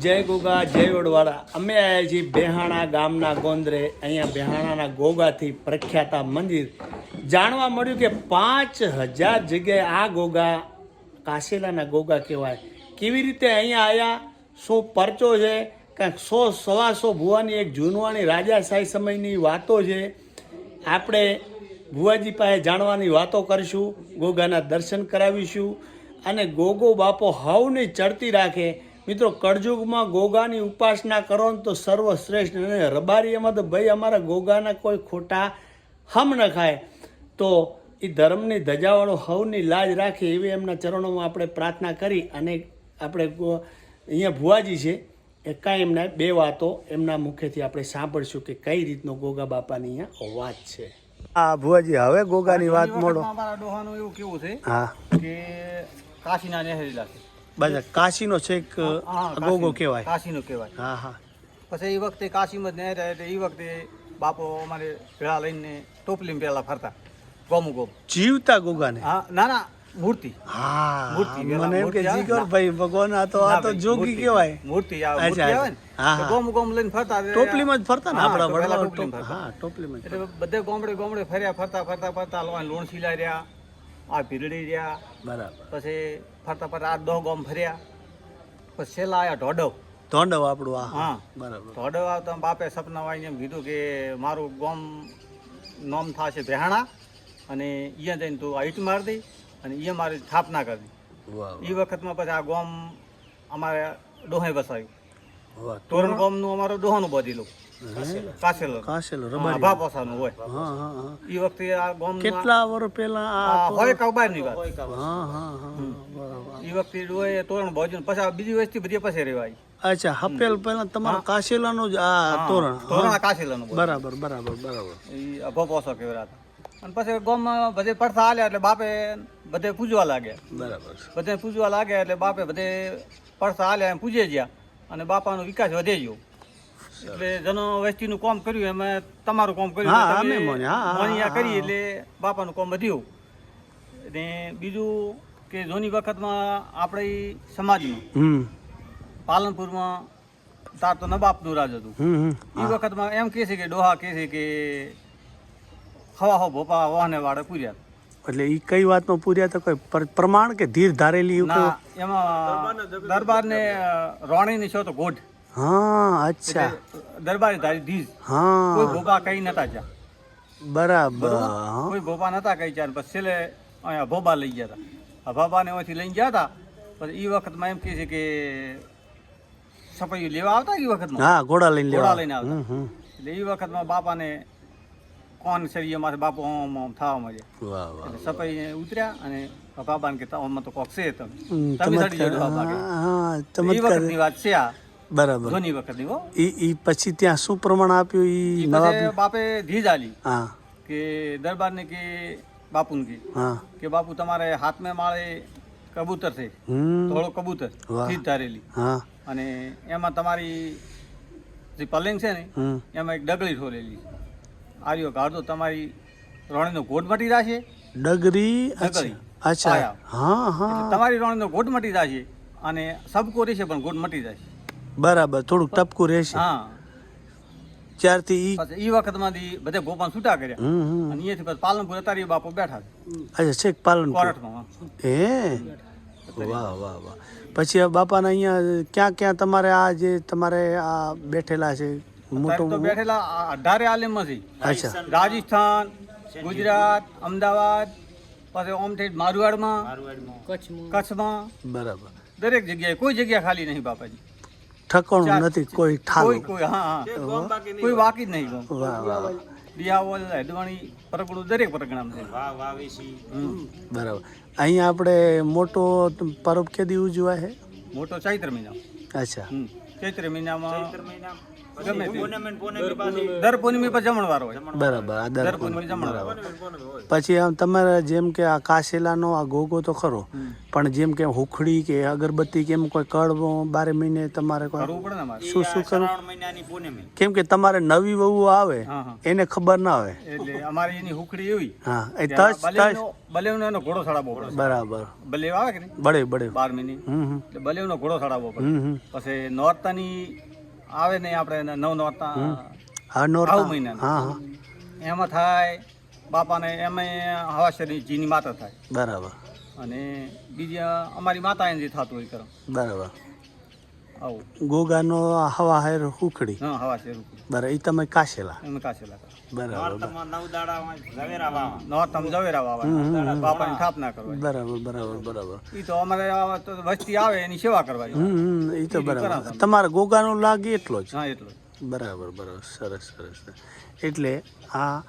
જય ગોગા, જય વડવાળા. અમે આવ્યા છીએ બેહાણા ગામના ગોંદરે. અહીંયા બેહાણાના ગોગાથી પ્રખ્યાતા મંદિર. જાણવા મળ્યું કે પાંચ હજાર જગ્યાએ આ ગોગા, કાશેલાના ગોગા કહેવાય. કેવી રીતે અહીંયા આવ્યા શું પરચો છે? કાંઈક સો સવા સો ભુવાની એક જૂનવાણી રાજાશાહી સમયની વાતો છે. આપણે ભુવાજી પાસે જાણવાની વાતો કરીશું, ગોગાના દર્શન કરાવીશું અને ગોગો બાપો હવની ચડતી રાખે. મિત્રો કળજુગમાં ગોગાની ઉપાસના કરો ને તો સર્વશ્રેષ્ઠ. અને રબારી એમાં તો ભાઈ અમારા ગોગાના કોઈ ખોટા હમ ન ખાય. તો એ ધર્મની ધજાવાળો હવની લાજ રાખે એવી એમના ચરણોમાં આપણે પ્રાર્થના કરી અને આપણે અહીંયા ભુવાજી છે એ કાંઈ એમના બે વાતો એમના મુખેથી આપણે સાંભળશું કે કઈ રીતનો ગોગા બાપાની અહીંયા વાત છે. હા ભુવાજી હવે ગોગાની વાત મોડો. અમારા ડોહાનું એવું કેવું છે હા. કે કાશીના નહેરેલા છે બધા કાશીનો છેક હા, ગોગો કાશીનો- કહેવાય. કાશીનો કહેવાય. હા હા. પછી એ વખતે કાશીમાં જ નહીં એટલે એ વખતે બાપો અમારે ભેળા લઈને ટોપલીમાં પેલા ફરતા ગોમ ગોમ. જીવતા ગોગાને? હા ના ના મૂર્તિ. હા મૂર્તિ, મને એમ કે જીગર ભાઈ ભગવાન આ તો આ તો જોગી. કહેવાય. મૂર્તિ આવે મૂર્તિ આવે ને. હા, ગોમ ગોમ લઈને ફરતા ટોપલીમાં જ ફરતા ને આપણા પહેલા ટોપલીમાં હા ટોપલીમાં એટલે બધે ગોમડે ગોમડે ફર્યા ફરતા ફરતા ફરતા લોણ લોણ સિલાઈ રહ્યા આ ભીરડી રહ્યા. બરાબર. પછી ફરતા ફરતા આ દો ગોમ ફર્યા. પછી છેલ્લા આવ્યા ઢોડવ ઢોંડવ આપણું આ. હા. બરાબર. ઢોડવ આવતા બાપે સપના વાઈને એમ કીધું કે મારું ગોમ નોમ થશે ભેહાણા અને અહીંયા જઈને તું હાઈટ માર દઈ અને અહીંયા મારી સ્થાપના કરી એ વખતમાં પછી આ ગોમ અમારે ડોહે વસાયું તોરણ? ગોમનું અમારું ડોહાનું બધેલું. કાસેલો કાશેલો. રબારી. ભાપોસાનું હોય. હા હા હા. એ વખતે આ ગોમ કેટલા વર્ષ પહેલા આ હોય કબારની વાત? હા હા હા બરાબર. એ વખતે ડોહે તોરણ ભોજન પછી બીજી વસ્તી બધી પાસે રેવાય. અચ્છા હપેલ પહેલા તમારા કાશેલાનું જ આ તોરણ. તોરણ આ કાસેલાનું બરાબર બરાબર બરાબર. ઈ અભોપોસો કહેવાય અને પછી ગામમાં બધે પડતા હાલ્યા એટલે બાપે બધે પૂજવા લાગ્યા બરાબર. બધે પૂજવા લાગ્યા એટલે બાપે બધે પડતા હાલ્યા એમ પૂજે ગયા અને બાપાનો વિકાસ વધે ગયો. એટલે જનો વસ્તીનું કામ કર્યું એમાં તમારું કામ કર્યું હા, એટલે અમે મોને, હા, હા, કરી એટલે બાપાનું કામ વધ્યું. ને બીજું કે જૂની વખતમાં આપણે સમાજમાં હમ. પાલનપુરમાં તાર તો નવાબનું રાજ હતું. હમ હમ એ વખતમાં એમ કહે છે કે ડોહા કહે છે કે હવા હો ભોપા વાહને વાળે પૂર્યા. એટલે એ કઈ વાતમાં પૂર્યા તો કોઈ પ્રમાણ કે ધીર ધારેલી એમાં ના એમાં દરબારને રોણીની છો તો ગોઢ? હા અચ્છા. દરબારે ધારી ધીજ. કોઈ હા ભોપા કઈ નતા જા બરાબર. કોઈ ભોપા નતા કઈ ચાર પછી છેલ્લે અહીંયા ભોબા લઈ ગયા હતા આ ભોપાને અહીંથી લઈને ગયા હતા પછી એ વખતમાં એમ કહે છે કે સપાઈ લેવા આવતા એ વખતમાં? હા ઘોડા લઈને ઘોડા લઈને આવતા. એટલે એ વખતમાં બાપાને કોણ શરીર માથે બાપુ આમ આમ થવા વાહ એટલે સપાઈ ઉતર્યા અને બાબાને કે આમાં તો કોક છે તમે. તમે જાઓ હા, હા એ વખતની વાત છે આ. બરાબર. ઘણી વખતની હો. ઈ ઈ પછી ત્યાં શું પ્રમાણ આપ્યું ઈ નવાબ? બાપે ધીજ આલી. હા. કે દરબારને કે બાપુ ને હા. કે બાપુ તમારે હાથ મે માળે કબૂતર છે. થોડો કબૂતર. ધીજ ધારેલી. હા. અને એમાં તમારી જે પલંગ છે ને એમાં એક ડગલી ઠોરેલી આર્યો કાઢો તમારી રોણીનો ગોટ મટી રાખે ડગરી? અચ્છા. હા હા. તમારી રોણીનો ગોટ મટી રાખે અને સબકો રહેશે પણ ગોટ મટી જશે. બરાબર થોડુંક ટપકું રહેશે. હા ત્યારથી ઈ ઈ એ વખતમાંથી બધે ગોપાન છૂટા કર્યા. હમ હમ. અને અહીંયાથી પછી પાલનપુર અતારી બાપુ બેઠા અચ્છા છેક પાલનપુર? હે. વાહ વાહ વાહ. પછી આ બાપાના અહીંયા ક્યાં ક્યાં તમારે આ જે તમારે આ બેઠેલા છે? મોટું તો બેઠેલા આ અઢારે આલેમમાં છે અચ્છા. રાજસ્થાન ગુજરાત અમદાવાદ પછી ઓમથી મારવાડમાં કચ્છમાં. બરાબર. દરેક જગ્યાએ કોઈ જગ્યા ખાલી નહીં બાપાજી. ઠકણું નથી કોઈ કોઈ કોઈ હા હા. કોઈ બાકી જ નહીં. વાહ વાહ વાહ. દિયાવલ અડવાણી પરગણું દરેક પરગણામ છે હમ. બરાબર. અહીંયા આપણે મોટો પર્વ કેદી ઉજવાય છે મોટો ચૈત્ર મહિના. અચ્છા. હમ. ચૈત્ર મહિનામાં ગમે દર પૂનમી પર જમણવાર હોય. બરાબર આ દર પૂનમી જમણવાર પછી આમ તમારે જેમ કે આ કાશેલાનો આ ગોગો તો ખરો પણ જેમ કે હુખડી કે અગરબત્તી કેમ કોઈ કડવો બારે મહિને તમારે કોઈ કરવું પડે ને અમારે. શું શું કરવું? કેમ કે તમારે નવી વહુ આવે એને ખબર ના આવે. એટલે અમારી એની હુખડી એવી. હા એ તજ તજ બલેવનો ઘોડો સડાવો પડે. બરાબર. બલેવ આવે કે બળે બળે. બાર મહિને. બલેવનો ઘોડો સડાવો પછી નોરતાની આવે નહીં આપણે નવ નોરતા હા નોરતા મહિના. હા હા. એમાં થાય બાપાને એમાં હવાશરી જીની માતા થાય. બરાબર. અને બીજી અમારી માતા એને જે થતું હોય કરો. બરાબર. આવું. ગોગાનો હવા હેર હુખડી. હા હવા શેર રૂપિયા બરાબર એ તમે કાશેલા. એમ કાશેલા બરાબર નવ દાડા ઝવેરા વાવા. નોરતામાં જવેરા વાવા. બાપાની સ્થાપના કરવાની બરાબર બરાબર બરાબર. એ તો અમારે વસ્તી આવે એની સેવા કરવાની એ તો બરાબર. તમારા ગોગાનો લાગે એટલો જ. હા એટલું બરાબર બરાબર. સરસ સરસ. એટલે આ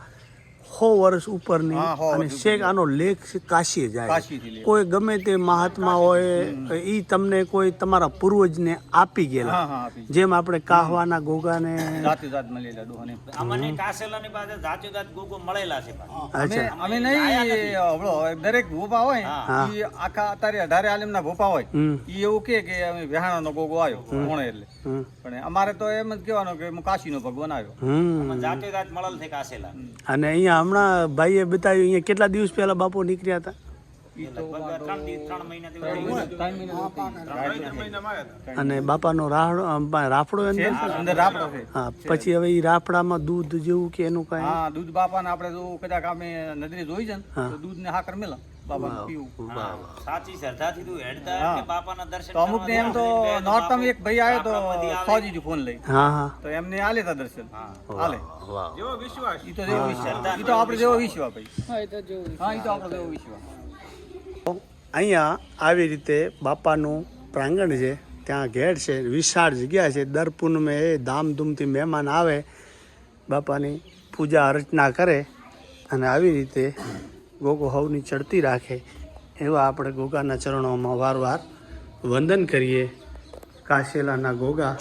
સો વર્ષ ઉપરની અને શેખ આનો લેખ કાશી જાય કોઈ ગમે તે મહાત્મા હોય એ તમને કોઈ તમારા પૂર્વજને આપી ગયેલા. હા હા આપી જેમ આપણે કાહવાના ગોગાને જાતે જાત મળેલા ડોહાને. અમને કાસેલાની પાસે જાતિ જાત ગોગો મળેલા છે અમે અચ્છા. અમે નહીં હવળો દરેક ભોપા હોય. ઈ આખા અત્યારે અઢારે આલમના ભોપા હોય. એ એવું કે કે અમે વેહાણાનો ગોગો આવ્યો કોણે એટલે. પણ અમારે તો એમ જ કહેવાનું કે હું કાશીનો ભગવાન આવ્યો. જાતે જાતિ જાત મળેલ છે કાસેલા અને અહીંયા હમણાં ભાઈએ બતાવ્યું અહીંયા કેટલા દિવસ પહેલા બાપુ નીકળ્યા હતા? અને બાપાનો રાહડો રાફડો અંદર? છે અંદર રાપડો છે. હા પછી હવે એ રાફડામાં દૂધ જેવું કે એનું કાંઈ? હા દૂધ બાપાને આપણે જો કદાચ અમે નજરે જોઈ છે ને તો દૂધ ને હાકર મેલા. બાપા પીવું. વાહ વાહ. સાચી શ્રદ્ધાથી તું હેડતા કે બાપાના દર્શન તો અમુક એમ તો નોરતમ એક ભાઈ આવ્યો તો સોજી ફોન લઈ. હા હા. તો એમને આલે તા દર્શન. હાલે વાહ ઈ તો જેવો વિશ્વાસ. ઈ તો આપણે જેવો વિશ્વાસ ભાઈ. હા ઈ તો આપણે જેવો વિશ્વાસ. અહીંયા આવી રીતે બાપાનું પ્રાંગણ છે ત્યાં ઘેર છે વિશાળ જગ્યા છે દર પૂનમે એ ધામધૂમથી મહેમાન આવે બાપાની પૂજા અર્ચના કરે અને આવી રીતે ગોગો હવની ચડતી રાખે એવા આપણે ગોગાના ચરણોમાં વારવાર વંદન કરીએ. કાશેલાના ગોગા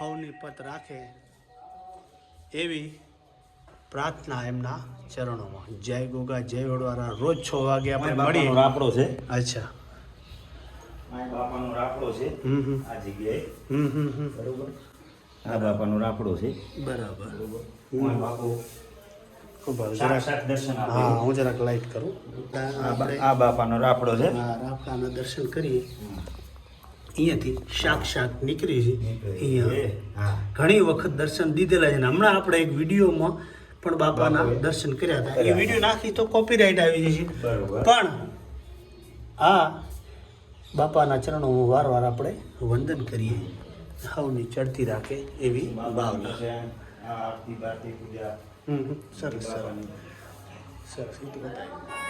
હવની પત રાખે એવી પ્રાર્થના એમના ચરણોમાં. જય ગોગા જય વડવારા. રોજ છ વાગે આપણે મળીએ. રાપડો છે. અચ્છા. બાપાનો રાપડો છે. આ જગ્યાએ. બરોબર? આ બાપાનો રાપડો છે. બરાબર. હું બાપુ હા હું જરાક લાઈટ કરું. આ બાપાનો રાપડો છે. રાફડાના દર્શન કરીએ. અહીંયાથી શાક શાક નીકળી છે. અહીંયા હા. ઘણી વખત દર્શન દીધેલા છે હમણાં આપણે એક વિડીયોમાં પણ બાપાના દર્શન કર્યા હતા. એ વીડિયો નાખી તો કોપીરાઇટ આવી જશે. પણ આ બાપાના ચરણોમાં વારવાર આપણે વંદન કરીએ. હવની ચડતી રાખે એવી ભાવના. આરતી બારતી પૂજા હમ હમ. સરસ સરસ સરસ એ તો બતાવ્યું.